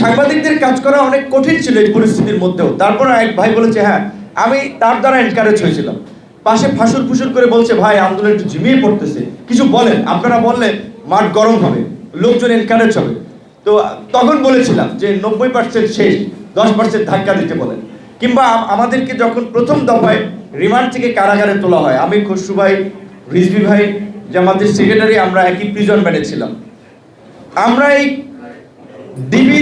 সাংবাদিকদের কাজ করা অনেক কঠিন ছিল এই পরিস্থিতির মধ্যেও। তারপর এক ভাই বলেছে হ্যাঁ আমি তার দ্বারা এনকারেজ হয়েছিলাম। পাশে ফাঁসুর ফুসুর করে বলছে, ভাই, আন্দোলন একটু ঝিমিয়ে পড়তেছে। কিছু বলেন। আপনারা বললে মাঠ গরম হবে, লোকজন এনকারেজ হবে। তো তখন বলেছিলাম যে, নব্বই পার্সেন্ট শেষ, দশ পার্সেন্ট ধাক্কা দিতে বলেন। কিংবা আমাদেরকে যখন প্রথম দফায় রিমান্ড থেকে কারাগারে তোলা হয়, আমি খসরু ভাই, রিজভি ভাই, জামাতের সেক্রেটারি আমরা একই প্রিজন ব্যানে ছিলাম। আমরা এই ডিবির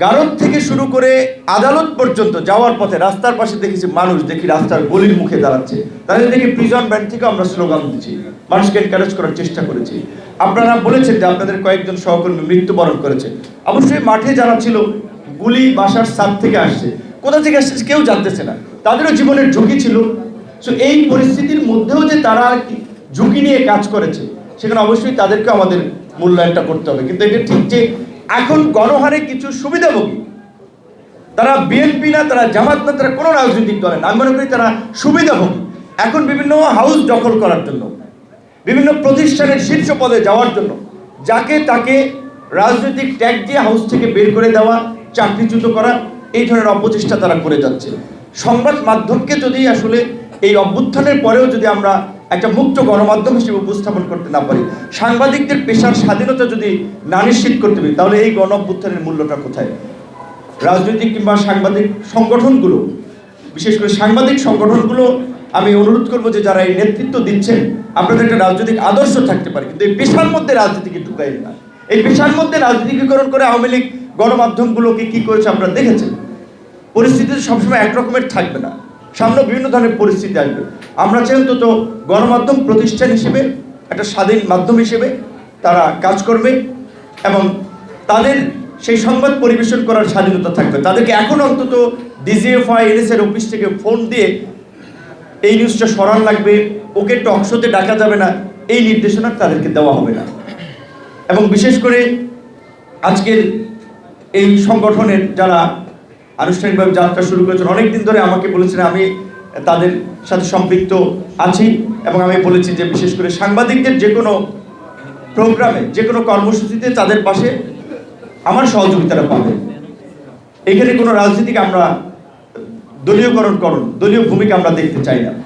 গারদ থেকে শুরু করে আদালত পর্যন্ত যাওয়ার পথে রাস্তার পাশে দেখেছি মানুষ দেখি রাস্তার গলির মুখে দাঁড়াচ্ছে। তাদের দেখি প্রিজন ব্যান্ড থেকে আমরা স্লোগান দিচ্ছি। মানুষকে এনকারেজ করার চেষ্টা করেছি। আপনারা বলেছেন যে আপনাদের কয়েকজন সহকর্মী মৃত্যুবরণ করেছে। অবশ্যই মাঠে যারা ছিল, গুলি, বাসার সাপ থেকে আসছে। কোথা থেকে আসছে কেউ জানতেছে না। তাদেরও জীবনের ঝুঁকি ছিল। সো এই পরিস্থিতির মধ্যেও যে তারা আর কি ঝুঁকি নিয়ে কাজ করেছে, সেখানে অবশ্যই তাদেরকে আমাদের মূল্যায়নটা করতে হবে। কিন্তু এটা ঠিক যে এখন গণহারে কিছু সুবিধাভোগী। তারা বিএনপি না, তারা জামাত না, তারা কোনো রাজনৈতিক দলে না। আমি মনে করি তারা সুবিধাভোগী। এখন বিভিন্ন হাউস দখল করার জন্য, বিভিন্ন প্রতিষ্ঠানের শীর্ষ পদে যাওয়ার জন্য, যাকে তাকে রাজনৈতিক ট্যাগ দিয়ে হাউস থেকে বের করে দেওয়া, চাকরিচ্যুত করা, এই ধরনের অপচেষ্টা তারা করে যাচ্ছে। সংবাদ মাধ্যমকে যদি আসলে এই অভ্যুত্থানের পরেও যদি আমরা একটা মুক্ত গণমাধ্যম হিসেবে উপস্থাপন করতে না পারি। সাংবাদিকদের পেশার স্বাধীনতা যদি না নিশ্চিত করতে পারি, তাহলে এই গণঅভ্যুত্থানের মূল্যটা কোথায়? রাজনৈতিক কিংবা সাংবাদিক সংগঠনগুলো, বিশেষ করে সাংবাদিক সংগঠনগুলো, আমি অনুরোধ করব যে যারা এই নেতৃত্ব দিচ্ছেন, আপনাদের একটা রাজনৈতিক আদর্শ থাকতে পারে, কিন্তু এই পেশার মধ্যে রাজনীতিকে ঢুকাই না। এই পেশার মধ্যে রাজনীতিকরণ করে আওয়ামী লীগ গণমাধ্যমগুলোকে কি করেছে আপনারা দেখেছেন? পরিস্থিতি সবসময় একরকমের থাকবে না। সামনে বিভিন্ন ধরনের পরিস্থিতি আসবে। আমরা চাই অন্তত গণমাধ্যম প্রতিষ্ঠান হিসেবে, একটা স্বাধীন মাধ্যম হিসেবে তারা কাজ করবে এবং তাদের সেই সংবাদ পরিবেশন করার স্বাধীনতা থাকবে। তাদেরকে এখন অন্তত ডিজিএফআই এনএসের অফিস থেকে ফোন দিয়ে এই নিউজটা সরান লাগবে, ওকে টকশোতে ডাকা যাবে না, এই নির্দেশনা তাদেরকে দেওয়া হবে না। এবং বিশেষ করে আজকের এই সংগঠনের যারা আনুষ্ঠানিকভাবে যাত্রা শুরু করেছেন। অনেকদিন ধরে আমাকে বলেছেন, আমি তাদের সাথে সম্পৃক্ত আছি এবং আমি বলেছি যে বিশেষ করে সাংবাদিকদের যে কোনো প্রোগ্রামে, যে কোনো কর্মসূচিতে তাদের পাশে আমার সহযোগিতাটা পাবে। এখানে কোনো রাজনীতিকে আমরা দলীয়করণ করুন, দলীয় ভূমিকা আমরা দেখতে চাই না।